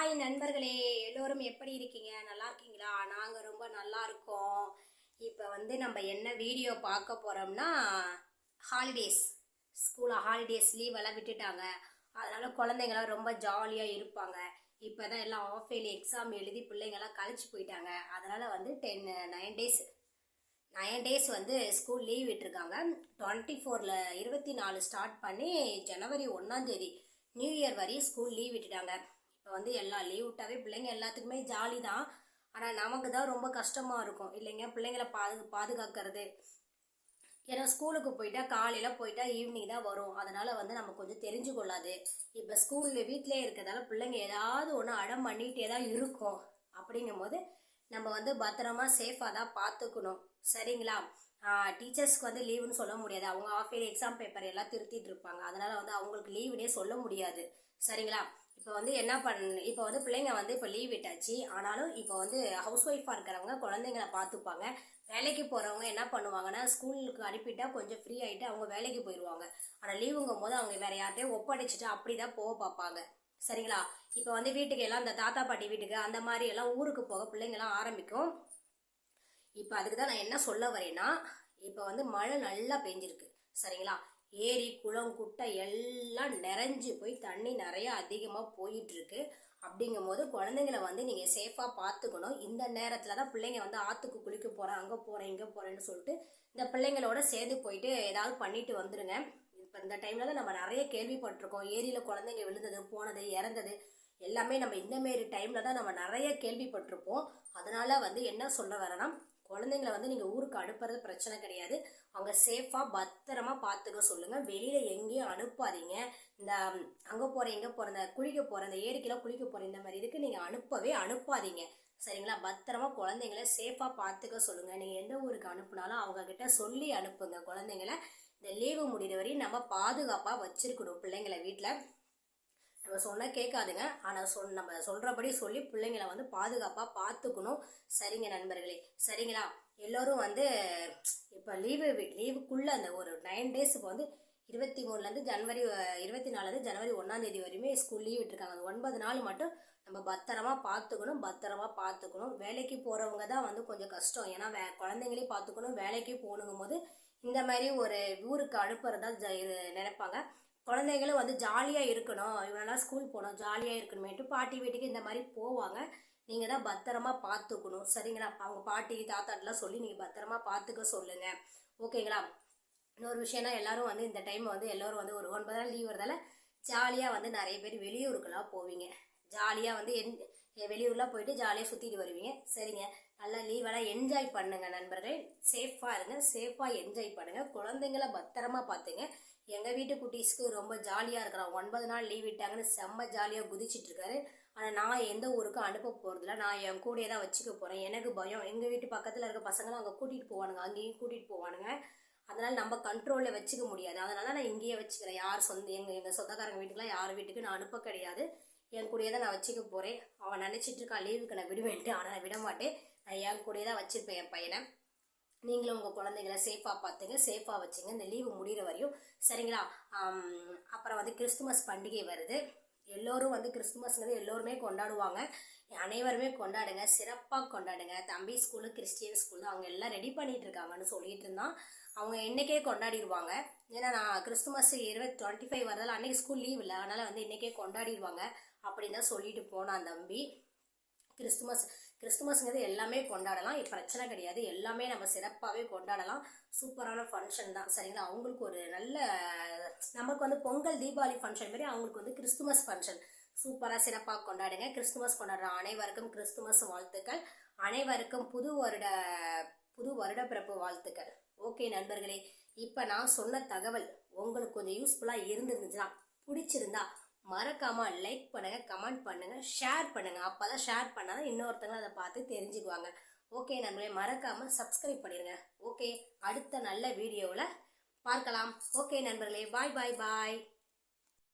Hi நண்பர்களே எல்லோரும் எப்படி இருக்கீங்க? நல்லா இருக்கீங்களா? நாங்கள் ரொம்ப நல்லா இருக்கோம். இப்போ வந்து நம்ம என்ன வீடியோ பார்க்க போகிறோம்னா ஹாலிடேஸ் ஸ்கூலில் ஹாலிடேஸ் லீவ் எல்லாம் விட்டுட்டாங்க. அதனால் குழந்தைங்களாம் ரொம்ப ஜாலியாக இருப்பாங்க. இப்போ தான் எல்லாம் ஆஃப் இயர்லி எக்ஸாம் எழுதி பிள்ளைங்கள்லாம் கழிச்சு போயிட்டாங்க. அதனால் வந்து ten nine days nine days வந்து ஸ்கூல் லீவ் விட்டுருக்காங்க. டுவெண்ட்டி ஃபோரில் இருபத்தி நாலு ஸ்டார்ட் பண்ணி ஜனவரி ஒன்றாந்தேதி நியூ இயர் வரையும் ஸ்கூல் லீவ் விட்டுட்டாங்க. இப்போ வந்து எல்லா லீவ் விட்டாவே பிள்ளைங்க எல்லாத்துக்குமே ஜாலி தான் ஆனால் நமக்கு தான் ரொம்ப கஷ்டமாக இருக்கும். இல்லைங்க பிள்ளைங்கள பாது பாதுகாக்கிறது. ஏன்னா ஸ்கூலுக்கு போயிட்டா காலையில் போயிட்டா ஈவினிங் தான் வரும். அதனால் வந்து நம்ம கொஞ்சம் தெரிஞ்சு கொள்ளாது இப்போ ஸ்கூலில் வீட்டிலே இருக்கிறதால பிள்ளைங்க ஏதாவது ஒன்று அடம் பண்ணிகிட்டே தான் இருக்கும். அப்படிங்கும்போது நம்ம வந்து பத்திரமா சேஃபாக தான் பார்த்துக்கணும் சரிங்களா? டீச்சர்ஸ்க்கு வந்து லீவுன்னு சொல்ல முடியாது. அவங்க ஆஃப் இயர் எக்ஸாம் பேப்பர் எல்லாம் திருத்திட்டு இருப்பாங்க. அதனால் வந்து அவங்களுக்கு லீவுனே சொல்ல முடியாது. சரிங்களா? இப்போ வந்து என்ன பண் இப்போ வந்து பிள்ளைங்க வந்து இப்போ லீவ் விட்டாச்சு. ஆனாலும் இப்போ வந்து ஹவுஸ் ஒய்ஃபாக இருக்கிறவங்க குழந்தைங்கள பார்த்துப்பாங்க. வேலைக்கு போகிறவங்க என்ன பண்ணுவாங்கன்னா ஸ்கூலுக்கு அனுப்பிட்டா கொஞ்சம் ஃப்ரீ ஆகிட்டு அவங்க வேலைக்கு போயிடுவாங்க ஆனால் லீவுங்கும் போது அவங்க வேற யார்ட்டையும் ஒப்படைச்சிட்டு அப்படி தான் போக பார்ப்பாங்க. சரிங்களா? இப்போ வந்து வீட்டுக்கு எல்லாம் இந்த தாத்தா பாட்டி வீட்டுக்கு அந்த மாதிரி எல்லாம் ஊருக்கு போக பிள்ளைங்கலாம் ஆரம்பிக்கும். இப்போ அதுக்கு தான் நான் என்ன சொல்ல வரேன்னா இப்போ வந்து மழை நல்லா பெஞ்சிருக்கு. சரிங்களா? ஏரி குளம் குட்டை எல்லாம் நிறைஞ்சு போய் தண்ணி நிறைய அதிகமாக போயிட்டு இருக்கு அப்படிங்கும் போது குழந்தைங்கள வந்து நீங்கள் சேஃபாக பார்த்துக்கணும். இந்த நேரத்தில் தான் பிள்ளைங்க வந்து ஆற்றுக்கு குளிக்க போகிறேன் அங்கே போகிறேன் இங்கே போகிறேன்னு சொல்லிட்டு இந்த பிள்ளைங்களோட சேர்ந்து போயிட்டு ஏதாவது பண்ணிட்டு வந்துடுங்க இப்போ இந்த டைம்ல தான் நம்ம நிறைய கேள்விப்பட்டிருக்கோம். ஏரியில் குழந்தைங்க விழுந்தது போனது இறந்தது எல்லாமே நம்ம இந்த மாரி டைமில் தான் நம்ம நிறைய கேள்விப்பட்டிருப்போம். அதனால வந்து என்ன சொல்ல வரேன்னா குழந்தைங்கள வந்து நீங்கள் ஊருக்கு அனுப்புறது பிரச்சனை கிடையாது. அவங்க சேஃபாக பத்திரமா பார்த்துக்க சொல்லுங்கள் வெளியில் எங்கேயும் அனுப்பாதீங்க. இந்த அங்கே போகிற எங்கே போகிற இந்த குளிக்க போகிற இந்த ஏரிக்கெல்லாம் குளிக்க போகிற இந்த மாதிரி இதுக்கு நீங்கள் அனுப்பவே அனுப்பாதீங்க. சரிங்களா? பத்திரமா குழந்தைங்கள சேஃபாக பார்த்துக்க சொல்லுங்கள் நீங்கள் எந்த ஊருக்கு அனுப்புனாலும் அவங்க கிட்ட சொல்லி அனுப்புங்க குழந்தைங்கள. இந்த லீவு முடிகிற வரையும் நம்ம பாதுகாப்பாக வச்சிருக்கணும் பிள்ளைங்களை வீட்டில் நம்ம சொன்னால் கேட்காதுங்க. ஆனால் சொல் நம்ம சொல்கிறபடி சொல்லி பிள்ளைங்கள வந்து பாதுகாப்பாக பார்த்துக்கணும் சரிங்க நண்பர்களே. சரிங்களா? எல்லோரும் வந்து இப்போ லீவு லீவுக்குள்ளே அந்த ஒரு நைன் டேஸுக்கு வந்து இருபத்தி மூணுலேருந்து ஜனவரி இருபத்தி நாலுலேருந்து ஜனவரி ஒன்றாந்தேதி வரையுமே ஸ்கூல் லீவ் விட்டுருக்காங்க. அந்த ஒன்பது நாள் மட்டும் நம்ம பத்திரமா பார்த்துக்கணும் பத்திரமா பார்த்துக்கணும் வேலைக்கு போகிறவங்க தான் வந்து கொஞ்சம் கஷ்டம். ஏன்னா வே குழந்தைங்களையும் பார்த்துக்கணும் வேலைக்கு போகணுங்கும் போது இந்த மாதிரி ஒரு ஊருக்கு அனுப்புறதா ஜ- இது நினைப்பாங்க. குழந்தைங்களும் வந்து ஜாலியாக இருக்கணும். இவனெல்லாம் ஸ்கூல் போகணும் ஜாலியாக இருக்கணுமேட்டு பாட்டி வீட்டுக்கு இந்த மாதிரி போவாங்க. நீங்கள் தான் பத்திரமா பார்த்துக்கணும் சரிங்களா? அவங்க பாட்டி தாத்தாட்டெலாம் சொல்லி நீங்கள் பத்திரமா பார்த்துக்க சொல்லுங்க. ஓகேங்களா? இன்னொரு விஷயம்னா எல்லாரும் வந்து இந்த டைம் வந்து எல்லோரும் வந்து ஒரு ஒன்பது நாள் லீவ் வரதால ஜாலியாக வந்து நிறைய பேர் வெளியூருக்கெல்லாம் போவீங்க. ஜாலியாக வந்து என் வெளியூர்லாம் போயிட்டு ஜாலியாக சுற்றிட்டு வருவீங்க. சரிங்க. நல்லா லீவெல்லாம் என்ஜாய் பண்ணுங்க நண்பர்கள். சேஃபாக இருங்க. சேஃபாக என்ஜாய் பண்ணுங்கள் குழந்தைங்கள பத்திரமா பார்த்துங்க. எங்கள் வீட்டு குட்டீஸ்க்கு ரொம்ப ஜாலியாக இருக்கிறான் ஒன்பது நாள் லீவ் விட்டாங்கன்னு செம்ம ஜாலியாக குதிச்சிட்டு இருக்காரு. ஆனால் நான் எந்த ஊருக்கும் அனுப்ப போகிறதில்ல நான் என் கூடயே தான் வச்சுக்க போகிறேன் எனக்கு பயம். எங்கள் வீட்டு பக்கத்தில் இருக்க பசங்களும் அங்கே கூட்டிகிட்டு போவானுங்க. அங்கேயும் கூட்டிகிட்டு போவானுங்க. அதனால் நம்ம கண்ட்ரோலில் வச்சுக்க முடியாது. அதனால நான் இங்கேயே வச்சுக்கிறேன். யார் சொந்த எங்கள் எங்கள் சொந்தக்காரங்க வீட்டுக்குலாம் யார் வீட்டுக்கு நான் அனுப்ப கிடையாது. என் கூடயே தான் நான் வச்சுக்க போகிறேன் அவன் நினச்சிட்டு இருக்கான் லீவுக்கு நான் விடுவேன்ட்டு. ஆனால் நான் விட மாட்டேன் நான் என் கூடயே தான் வச்சுருப்பேன் என் பையனை. நீங்களும் உங்கள் குழந்தைங்கள சேஃபாக பார்த்துங்க சேஃபாக வச்சுங்க. இந்த லீவு முடிகிற வரையும் சரிங்களா? அப்புறம் வந்து கிறிஸ்துமஸ் பண்டிகை வருது. எல்லோரும் வந்து கிறிஸ்துமஸ்ங்கிறது எல்லோருமே கொண்டாடுவாங்க. அனைவருமே கொண்டாடுங்க சிறப்பாக கொண்டாடுங்க. தம்பி ஸ்கூலு கிறிஸ்டியன் ஸ்கூலு அவங்க எல்லாம் ரெடி பண்ணிட்டு இருக்காங்கன்னு சொல்லிட்டு இருந்தான். அவங்க இன்னைக்கே கொண்டாடிடுவாங்க ஏன்னா நான் கிறிஸ்துமஸ் இருபது டுவெண்ட்டி ஃபைவ் வரதால் அன்னைக்கு ஸ்கூல் லீவ் இல்லை. அதனால் வந்து இன்றைக்கே கொண்டாடிடுவாங்க அப்படின்னு தான் சொல்லிட்டு போனான் தம்பி. கிறிஸ்துமஸ் கிறிஸ்துமஸ்ங்கிறது எல்லாமே கொண்டாடலாம். பிரச்சனை கிடையாது. எல்லாமே நம்ம சிறப்பாகவே கொண்டாடலாம். சூப்பரான ஃபங்க்ஷன் தான். சரிங்களா? அவங்களுக்கு ஒரு நல்ல நமக்கு வந்து பொங்கல் தீபாவளி ஃபங்க்ஷன் மாதிரி அவங்களுக்கு வந்து கிறிஸ்துமஸ் ஃபங்க்ஷன் சூப்பராக சிறப்பாக கொண்டாடுங்க. கிறிஸ்துமஸ் கொண்டாடுற அனைவருக்கும் கிறிஸ்துமஸ் வாழ்த்துக்கள். அனைவருக்கும் புது வருட புது வருட பிறப்பு வாழ்த்துக்கள். ஓகே நண்பர்களே. இப்போ நான் சொன்ன தகவல் உங்களுக்கு கொஞ்சம் யூஸ்ஃபுல்லாக இருந்துருந்துச்சுன்னா பிடிச்சிருந்தா மறக்காம லைக் பண்ணுங்க கமெண்ட் பண்ணுங்க ஷேர் பண்ணுங்க. அப்பதான் ஷேர் பண்ணாதான் இன்னொருத்தங்க அதை பார்த்து தெரிஞ்சுக்குவாங்க. ஓகே நம்மளே மறக்காம சப்ஸ்கிரைப் பண்ணிருங்க. ஓகே அடுத்த நல்ல வீடியோவில் பார்க்கலாம். ஓகே நண்பர்களே பாய் பாய் பாய்